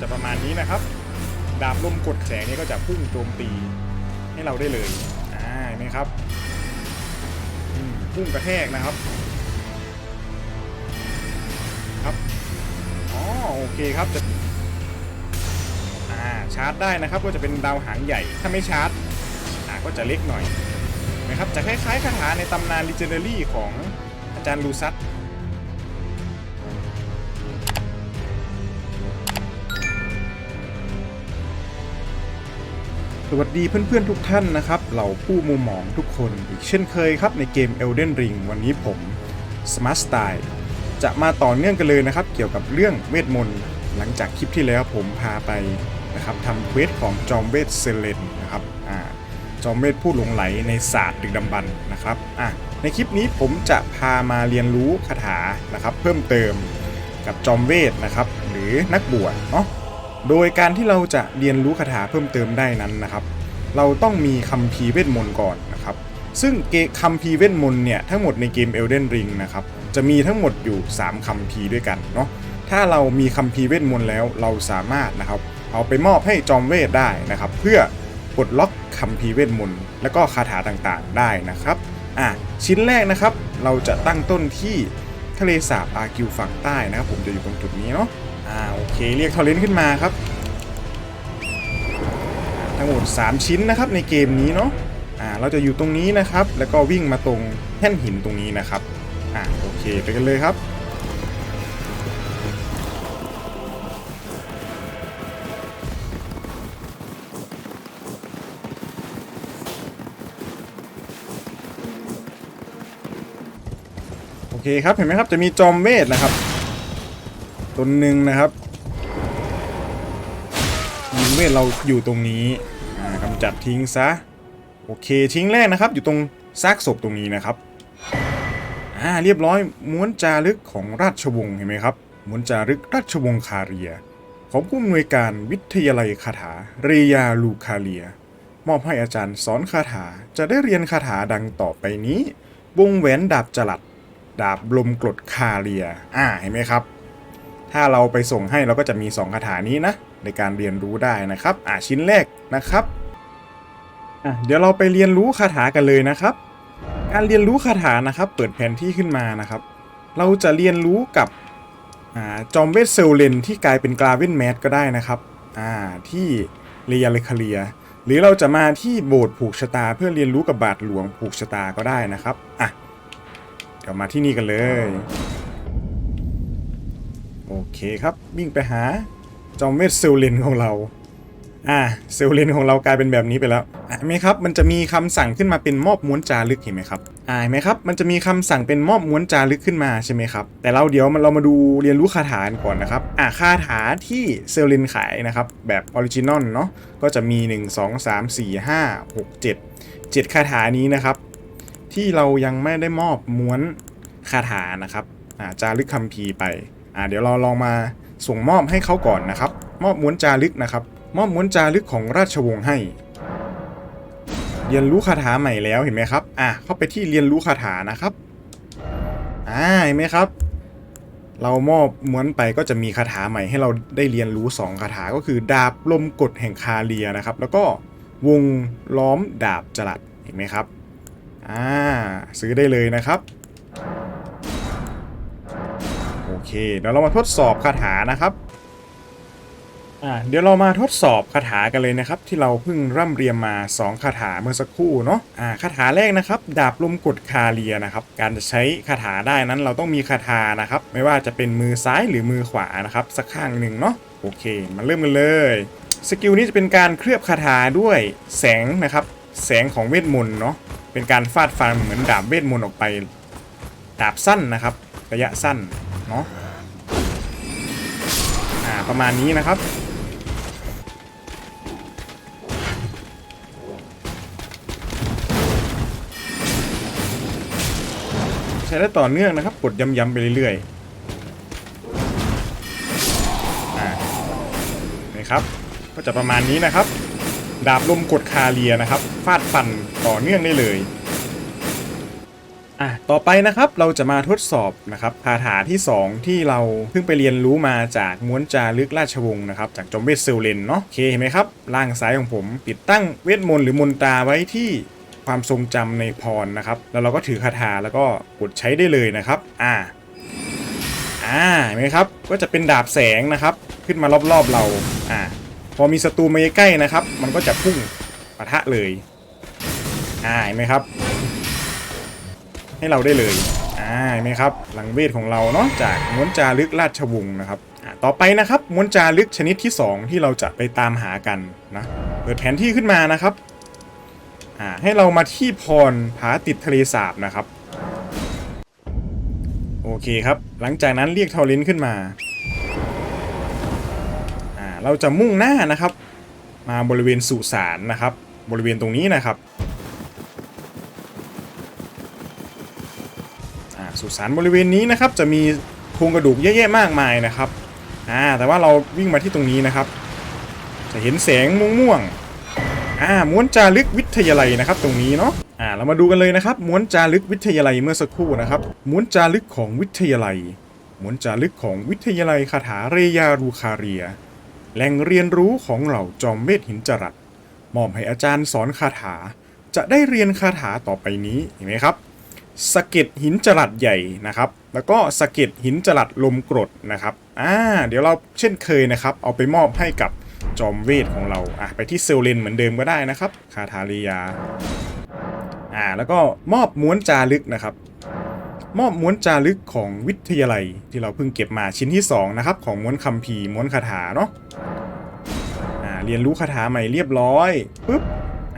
จะประมาณนี้นะครับ ดาบลมกดแสงนี่ก็จะพุ่งโจมตีให้เราได้เลยอ่าเห็นไหมครับพุ่งกระแทกนะครับครับอ๋อโอเคครับจะอ่าชาร์จได้นะครับ ก็จะเป็นดาวหางใหญ่ถ้าไม่ชาร์จอ่าก็จะเล็กหน่อยนะครับจะคล้ายๆคาถาในตำนาน Legendary ของอาจารย์ลูซัส สวัสดีเพื่อนๆทุกท่านนะครับเหล่าผู้มุมมองทุกคนอีกเช่นเคยครับในเกม Elden Ring วันนี้ผม Smart Style จะมาต่อเนื่องกันเลยนะครับ เกี่ยวกับเรื่องเวทมนต์ หลังจากคลิปที่แล้วผมพาไปนะครับทำเควสของจอมเวทเซเลนนะครับอ่าจอมเวทผู้หลงไหลในศาสตร์ดึกดำบรรนะครับอะในคลิปนี้ผมจะพามาเรียนรู้คาถานะครับ เพิ่มเติมกับจอมเวทนะครับ หรือนักบวชเนาะ โดยการที่เราจะเรียนรู้คาถาเพิ่มเติมได้นั้นนะครับ เราต้องมีคัมภีร์เวทมนต์ก่อนนะครับ ซึ่งเกคัมภีร์เวทมนต์เนี่ยทั้งหมดในเกม Elden Ring นะครับ จะมีทั้งหมดอยู่ 3คัมภีร์ด้วยกันเนาะ ถ้าเรามีคัมภีร์เวทมนต์แล้วเราสามารถนะครับเอาไปมอบให้จอมเวทได้นะครับ เพื่อปลดล็อกคัมภีร์เวทมนต์และก็คาถาต่างๆ ได้นะครับอะชิ้นแรกนะครับ เราจะตั้งต้นที่ทะเลสาบอากิวฝั่งใต้นะครับ ผมจะอยู่ตรงจุดนี้เนาะ อ่าโอเคเรียกทอร์เรนต์ขึ้นมาครับ ทั้งหมด 3 ชิ้นนะครับในเกมนี้เนาะอ่าเราจะอยู่ตรงนี้นะครับ แล้วก็วิ่งมาตรงแท่นหินตรงนี้นะครับอ่าโอเคไปกันเลยครับโอเคครับเห็นไหมครับจะมีจอมเวทนะครับ ตนหนึ่งนะครับยิงเวทเราอยู่ตรงนี้กำจัดทิ้งซะ โอเคทิ้งแรกนะครับ อยู่ตรงซากศพตรงนี้นะครับอ่าเรียบร้อยม้วนจารึกของราชวงศ์เห็นไหมครับม้วนจารึกราชวงศ์คาเรีย ของผู้อำนวยการวิทยาลัยคาถาเรยาลูคาเลีย มอบให้อาจารย์สอนคาถาจะได้เรียนคาถาดังต่อไปนี้วงแหวนดาบจลัด ดาบลมกรดคาเรีย อ่าเห็นไหมครับ ถ้าเราไปส่งให้เราก็จะมี 2 คาถานี้นะ ในการเรียนรู้ได้นะครับ อ่าชิ้นแรกนะครับอะเดี๋ยวเราไปเรียนรู้คาถากันเลยนะครับ การเรียนรู้คาถานะครับ เปิดแผนที่ขึ้นมานะครับ เราจะเรียนรู้กับอ่าจอมเวทเซลเลนที่กลายเป็นกราเวนแมสก็ได้นะครับอ่าที่เรียเลคาเลียหรือเราจะมาที่โบสถ์ผูกชะตา เพื่อเรียนรู้กับบาทหลวงผูกชะตาก็ได้นะครับอะเดี๋ยวมาที่นี่กันเลย เคครับวิ่งไปหาจอมเวทเซลเลนของเราอ่าเซลเลนของเรากลายเป็นแบบนี้ไปแล้วอะเห็นไหมครับมันจะมีคำสั่งขึ้นมาเป็นมอบม้วนจารึกเห็นไหมครับอ่าเห็นไหมครับมันจะมีคำสั่งเป็นมอบม้วนจารึกขึ้นมาใช่ไหมครับแต่เราเดี๋ยวเรามาดูเรียนรู้คาถากันก่อนนะครับอ่าคาถาที่เซลเลนขายนะครับแบบออริจินอลเนาะก็จะมี 1 2 3 4 5 6 7 7 คาถานี้นะครับ ที่เรายังไม่ได้มอบม้วนคาถานะครับอ่าจารึกคัมภีร์ไป อ่าเดี๋ยวเราลองมาส่งมอบให้เขาก่อนนะครับ มอบม้วนจารึกนะครับ มอบม้วนจารึกของราชวงศ์ให้ เรียนรู้คาถาใหม่แล้วเห็นไหมครับ อะเข้าไปที่เรียนรู้คาถานะครับอ่าเห็นไหมครับ เรามอบม้วนไปก็จะมีคาถาใหม่ให้เราได้เรียนรู้ 2 คาถาก็คือ ดาบลมกฎแห่งคาเลียนะครับ แล้วก็วงล้อมดาบจลัดเห็นไหมครับอ่าซื้อได้เลยนะครับ เคเดี๋ยวเรามาทดสอบคาถานะครับอ่าเดี๋ยวเรามาทดสอบคาถากันเลยนะครับ ที่เราเพิ่งร่ำเรียนมา 2 คาถาเมื่อสักครู่เนาะอ่าคาถาแรกนะครับ ดาบลมกดคาเลียนะครับ การจะใช้คาถาได้นั้นเราต้องมีคาถานะครับ ไม่ว่าจะเป็นมือซ้ายหรือมือขวานะครับ สักข้างหนึ่งเนาะโอเค มาเริ่มกันเลยสกิลนี้จะเป็นการเคลือบคาถาด้วยแสงนะครับ แสงของเวทมนต์เนาะเป็นการฟาดฟันเหมือนดาบเวทมนต์ออกไป ดาบสั้นนะครับ ระยะสั้นเนาะ ประมาณนี้นะครับ ใช้ได้ต่อเนื่องนะครับ กดย้ำๆไปเรื่อยๆนี่ครับก็จะประมาณนี้นะครับ ดาบลมกดคาเลียนะครับ ฟาดฟันต่อเนื่องได้เลย อะต่อไปนะครับเราจะมาทดสอบนะครับคาถาที่ 2 ที่เราเพิ่งไปเรียนรู้มาจากม้วนจารึกราชวงศ์นะครับจากจอมเวทเซลเลนเนาะโอเคเห็นไหมครับล่างซ้ายของผม ติดตั้งเวทมนต์หรือมนตราไว้ที่ความทรงจำในพรนะครับ แล้วเราก็ถือคาถาแล้วก็กดใช้ได้เลยนะครับ อ่าอ่าเห็นไหมครับก็จะเป็นดาบแสงนะครับ ขึ้นมารอบๆเราอ่าพอมีศัตรูมาใกล้นะครับ มันก็จะพุ่งปะทะเลยอ่าเห็นไหมครับ ให้เราได้เลยอ่าเห็นไหมครับหลังเวทของเราเนาะจากม้วนจารึกราชวงศ์นะครับอ่าต่อไปนะครับม้วนจารึกชนิดที่ 2 ที่เราจะไปตามหากันนะเปิดแผนที่ขึ้นมานะครับอ่าให้เรามาที่พรผาติดทะเลสาบนะครับ โอเคครับ หลังจากนั้นเรียกทอรินขึ้นมาอ่าเราจะมุ่งหน้านะครับ มาบริเวณสุสานนะครับ บริเวณตรงนี้นะครับ อ่า สุสานบริเวณนี้นะครับจะมีโครงกระดูกเยอะแยะมากมายนะครับอ่าแต่ว่าเราวิ่งมาที่ตรงนี้นะครับ จะเห็นแสงม่วงๆอ่าม้วนจารึกวิทยาลัยนะครับ ตรงนี้เนาะอ่าเรามาดูกันเลยนะครับ ม้วนจารึกวิทยาลัยเมื่อสักครู่นะครับ ม้วนจารึกของวิทยาลัย ม้วนจารึกของวิทยาลัยคาถาเรยารูคาเรีย แหล่งเรียนรู้ของเหล่าจอมเวทหินจรัสมอบให้อาจารย์สอนคาถา จะได้เรียนคาถาต่อไปนี้เห็นไหมครับ สะเก็ดหินจรัสใหญ่นะครับ แล้วก็สะเก็ดหินจรัสลมกรดนะครับอ่าเดี๋ยวเราเช่นเคยนะครับ เอาไปมอบให้กับจอมเวทของเราอะไปที่เซลเลนเหมือนเดิมก็ได้นะครับคาถาเรียาอ่าแล้วก็มอบม้วนจารึกนะครับ มอบม้วนจารึกของวิทยาลัยที่เราเพิ่งเก็บมาชิ้นที่สองนะครับของม้วนคัมภีร์ม้วนคาถาเนาะอ่าเรียนรู้คาถาใหม่เรียบร้อยปุ๊บ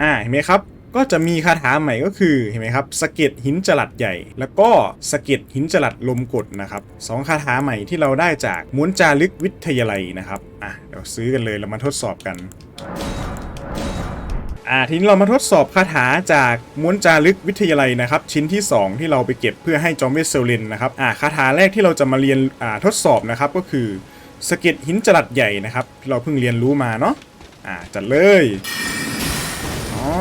อ่าเห็นไหมครับ ก็จะมีคาถาใหม่ก็คือเห็นไหมครับสะเก็ดหินจลัดใหญ่ แล้วก็สะเก็ดหินจลัดลมกดนะครับสองคาถาใหม่ที่เราได้จากม้วนจารึกวิทยาลัยนะครับอะเดี๋ยวซื้อกันเลยเรามาทดสอบกันอ่าทีนี้เรามาทดสอบคาถาจากม้วนจารึกวิทยาลัยนะครับ ชิ้นที่ 2 ที่เราไปเก็บเพื่อให้จอมเวทเซลเลนนะครับอ่าคาถาแรกที่เราจะมาเรียนอ่าทดสอบนะครับก็คือสะเก็ดหินจลัดใหญ่นะครับที่เราเพิ่งเรียนรู้มาเนาะอ่าจัดเลย อ๋อ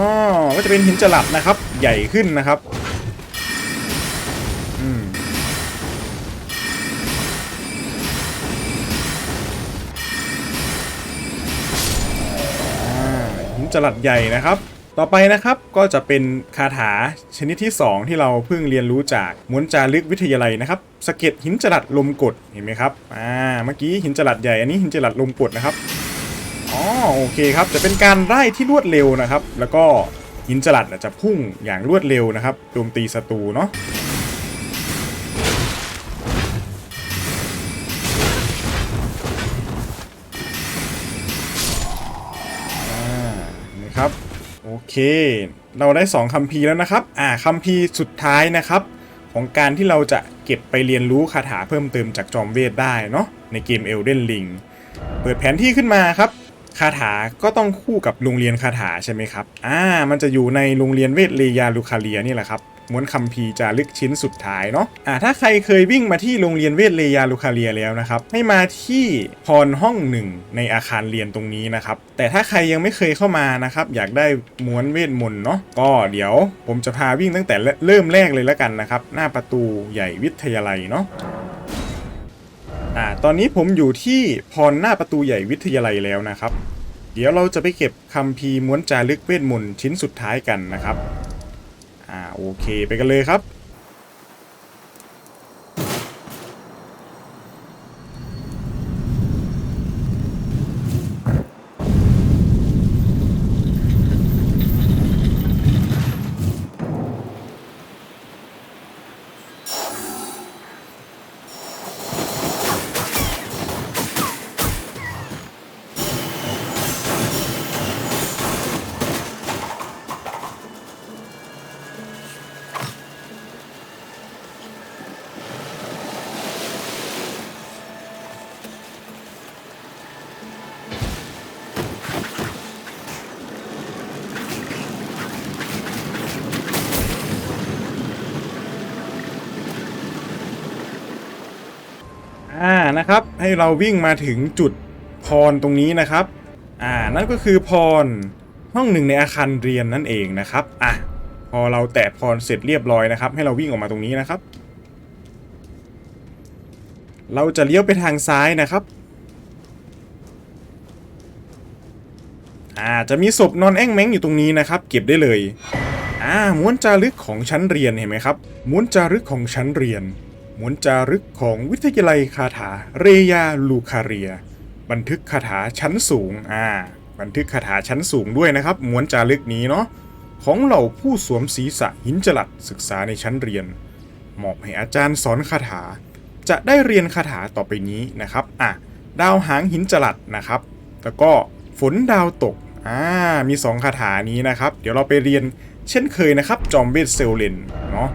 ก็จะเป็นหินจลัดนะครับ ใหญ่ขึ้นนะครับ อืมหินจลัดใหญ่นะครับ ต่อไปนะครับก็จะเป็นคาถาชนิดที่ 2 ที่เราเพิ่งเรียนรู้จากม้วนจารึกวิทยาลัยนะครับสะเก็ดหินจลัดลมกดเห็นไหมครับ อ่า เมื่อกี้หินจลัดใหญ่ อันนี้หินจลัดลมกดนะครับ อ๋อโอเคครับจะเป็นการไล่ที่รวดเร็วนะครับ แล้วก็หินจลัดจะพุ่งอย่างรวดเร็วนะครับโจมตีศัตรูเนาะอ่านะครับโอเค เราได้ 2คัมภีร์แล้วนะครับอ่าคัมภีร์สุดท้ายนะครับ ของการที่เราจะเก็บไปเรียนรู้คาถาเพิ่มเติมจากจอมเวทได้เนาะในเกม Elden Ring เปิดแผนที่ขึ้นมาครับ คาถาก็ต้องคู่กับโรงเรียนคาถาใช่ไหมครับ อ่า มันจะอยู่ในโรงเรียนเวทเลยาลูคาเลียนี่แหละครับม้วนคัมภีร์จารึกชิ้นสุดท้ายเนาะ อ่าถ้าใครเคยวิ่งมาที่โรงเรียนเวทเลยาลูคาเลียแล้วนะครับ ให้มาที่พรห้องหนึ่งในอาคารเรียนตรงนี้นะครับ แต่ถ้าใครยังไม่เคยเข้ามานะครับ อยากได้ม้วนเวทมนต์เนาะ ก็เดี๋ยวผมจะพาวิ่งตั้งแต่เริ่มแรกเลยแล้วกันนะครับ หน้าประตูใหญ่วิทยาลัยเนาะ อ่าตอนนี้ผมอยู่ที่พรหน้าประตูใหญ่วิทยาลัยแล้วนะครับ เดี๋ยวเราจะไปเก็บคัมภีร์ม้วนจารึกเวทมนต์ชิ้นสุดท้ายกันนะครับ อ่าโอเคไปกันเลยครับ นะครับ ให้เราวิ่งมาถึงจุดพรตรงนี้นะครับ อ่า นั่นก็คือพรห้องหนึ่งในอาคารเรียนนั่นเองนะครับ อะ พอเราแตะพรเสร็จเรียบร้อยนะครับ ให้เราวิ่งออกมาตรงนี้นะครับ เราจะเลี้ยวไปทางซ้ายนะครับ อ่า จะมีศพนอนแอ่งแมงอยู่ตรงนี้นะครับ เก็บได้เลย อ่า ม้วนจารึกของชั้นเรียนเห็นไหมครับ ม้วนจารึกของชั้นเรียน มวนจารึกของวิทยาลัยคาถาเรยาลูคาเรีย บันทึกคาถาชั้นสูงอ่าบันทึกคาถาชั้นสูงด้วยนะครับมวนจารึกนี้เนาะของเหล่าผู้สวมศีรษะหินจลัดศึกษาในชั้นเรียนมอบให้อาจารย์สอนคาถา จะได้เรียนคาถาต่อไปนี้นะครับอะดาวหางหินจลัดนะครับ แล้วก็ฝนดาวตกอ่ามีสองคาถานี้นะครับ เดี๋ยวเราไปเรียนเช่นเคยนะครับ จอมเวทเซลเลนเนาะ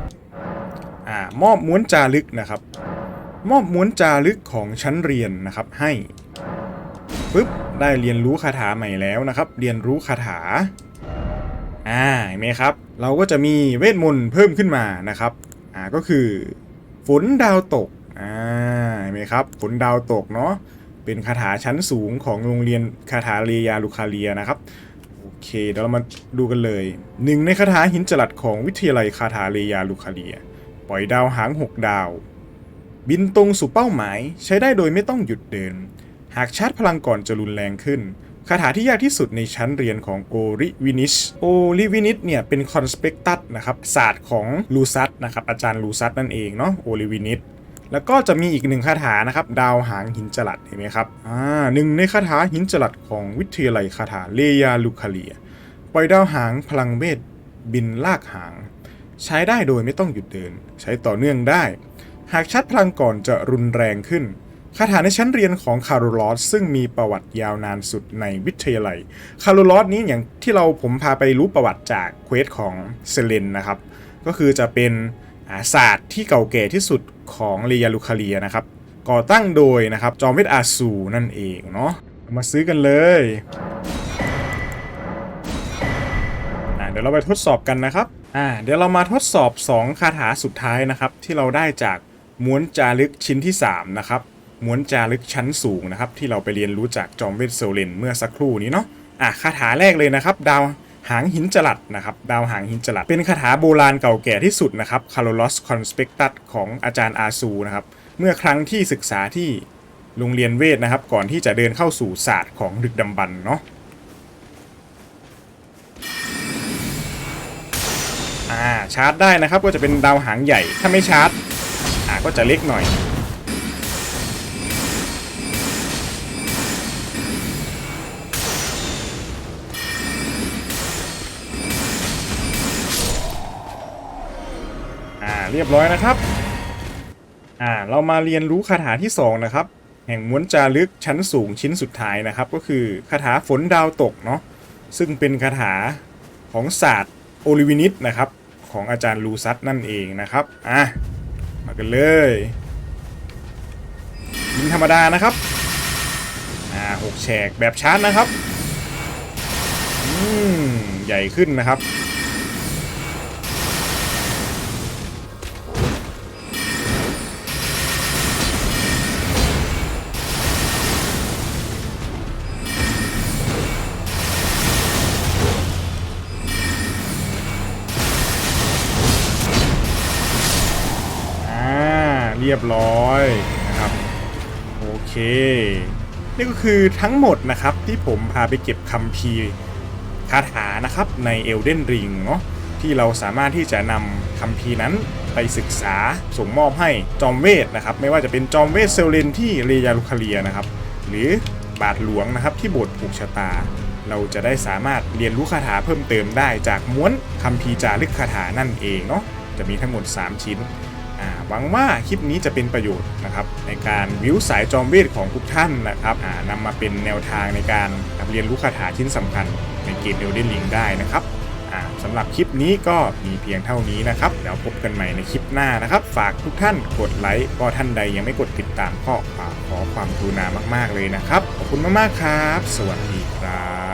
มอบม้วนจารึกนะครับ มอบม้วนจารึกของชั้นเรียนนะครับให้ปึ๊บได้เรียนรู้คาถาใหม่แล้วนะครับ เรียนรู้คาถาอ่าเห็นไหมครับ เราก็จะมีเวทมนต์เพิ่มขึ้นมานะครับอ่าก็คือฝนดาวตกอ่าเห็นไหมครับฝนดาวตกเนาะเป็นคาถาชั้นสูงของโรงเรียนคาถาเรียาลูคาเรียนะครับโอเคเดี๋ยวเรามาดูกันเลยหนึ่งในคาถาหินจลัดของวิทยาลัยคาถาเรียาลูคาเรีย ปล่อยดาวหางหกดาว บินตรงสู่เป้าหมายใช้ได้โดยไม่ต้องหยุดเดิน หากชาร์จพลังก่อนจะรุนแรงขึ้นคาถาที่ยากที่สุดในชั้นเรียนของโอริวินิช โอริวินิชเนี่ยเป็นคอนสเปกตัสนะครับศาสตร์ของลูซัสนะครับอาจารย์ลูซัสนั่นเองเนาะโอริวินิชแล้วก็จะมีอีกหนึ่งคาถานะครับดาวหางหินจลัดเห็นไหมครับอ่าหนึ่งในคาถาหินจลัดของวิทยาลัยคาถาเลยาลูคาเลีย ปล่อยดาวหางพลังเวทบินลากหาง ใช้ได้โดยไม่ต้องหยุดเดิน ใช้ต่อเนื่องได้ หากชัดพลังก่อนจะรุนแรงขึ้นคาถาในชั้นเรียนของคาร์โลอสซึ่งมีประวัติยาวนานสุดในวิทยาลัยคาร์โลอสนี้อย่างที่เราผมพาไปรู้ประวัติจากเควสของเซเลนนะครับ ก็คือจะเป็นาศาสตร์ที่เก่าแก่ที่สุดของเรียลูคาเลียนะครับ ก่อตั้งโดยนะครับจอมเวทอาซูนั่นเองเนาะมาซื้อกันเลยเดี๋ยวเราไปทดสอบกันนะครับ อ่าเดี๋ยวเรามาทดสอบ 2 คาถาสุดท้ายนะครับ ที่เราได้จากม้วนจารึกชิ้นที่ 3 นะครับม้วนจารึกชั้นสูงนะครับ ที่เราไปเรียนรู้จากจอมเวทโซเลนเมื่อสักครู่นี้เนาะอะคาถาแรกเลยนะครับ ดาวหางหินจลัดนะครับ ดาวหางหินจลัด เป็นคาถาโบราณเก่าแก่ที่สุดนะครับคาร์ลอสคอนสเปกตัสของอาจารย์อาซูนะครับ เมื่อครั้งที่ศึกษาที่โรงเรียนเวทนะครับ ก่อนที่จะเดินเข้าสู่ศาสตร์ของดึกดำบรรเนาะ อ่าชาร์จได้นะครับก็จะเป็นดาวหางใหญ่ถ้าไม่ชาร์จอ่าก็จะเล็กหน่อยอ่าเรียบร้อยนะครับอ่าเรามาเรียนรู้คาถาที่ 2 นะครับ แห่งม้วนจารึกชั้นสูงชิ้นสุดท้ายนะครับ ก็คือคาถาฝนดาวตกเนาะซึ่งเป็นคาถาของศาสตร์โอลิวินิตนะครับ ของอาจารย์ลูซัสนั่นเองนะครับ อะ มากันเลยยิงธรรมดานะครับ อ่าหกแฉกแบบชาร์จนะครับ อืม ใหญ่ขึ้นนะครับ ยบร้อยนะครับโอเค นี่ก็คือทั้งหมดนะครับที่ผมพาไปเก็บคัมภีร์คาถานะครับใน Elden Ring เนาะที่เราสามารถที่จะนำคัมภีร์นั้นไปศึกษาส่งมอบให้จอมเวทนะครับ ไม่ว่าจะเป็นจอมเวทเซลเลนที่เรยาลุคาเลียนะครับ หรือบาทหลวงนะครับที่บสถ์ผูกชะตา เราจะได้สามารถเรียนรู้คาถาเพิ่มเติมได้จากม้วนคัมภีร์จารึกคาถานั่นเองเนาะจะมีทั้งหมด 3 ชิ้น หวังว่าคลิปนี้จะเป็นประโยชน์นะครับในการวิวสายจอมเวทของทุกท่านนะครับอ่านำมาเป็นแนวทางในการเรียนรู้คาถาชิ้นสำคัญในเกม Elden Ring ได้นะครับสำหรับคลิปนี้ก็มีเพียงเท่านี้นะครับเดี๋ยวพบกันใหม่ในคลิปหน้านะครับ ฝากทุกท่านกดไลค์ก็ท่านใดยังไม่กดติดตามก็ขอความกรุณามาก ๆเลยนะครับ ขอบคุณมากๆครับ สวัสดีครับ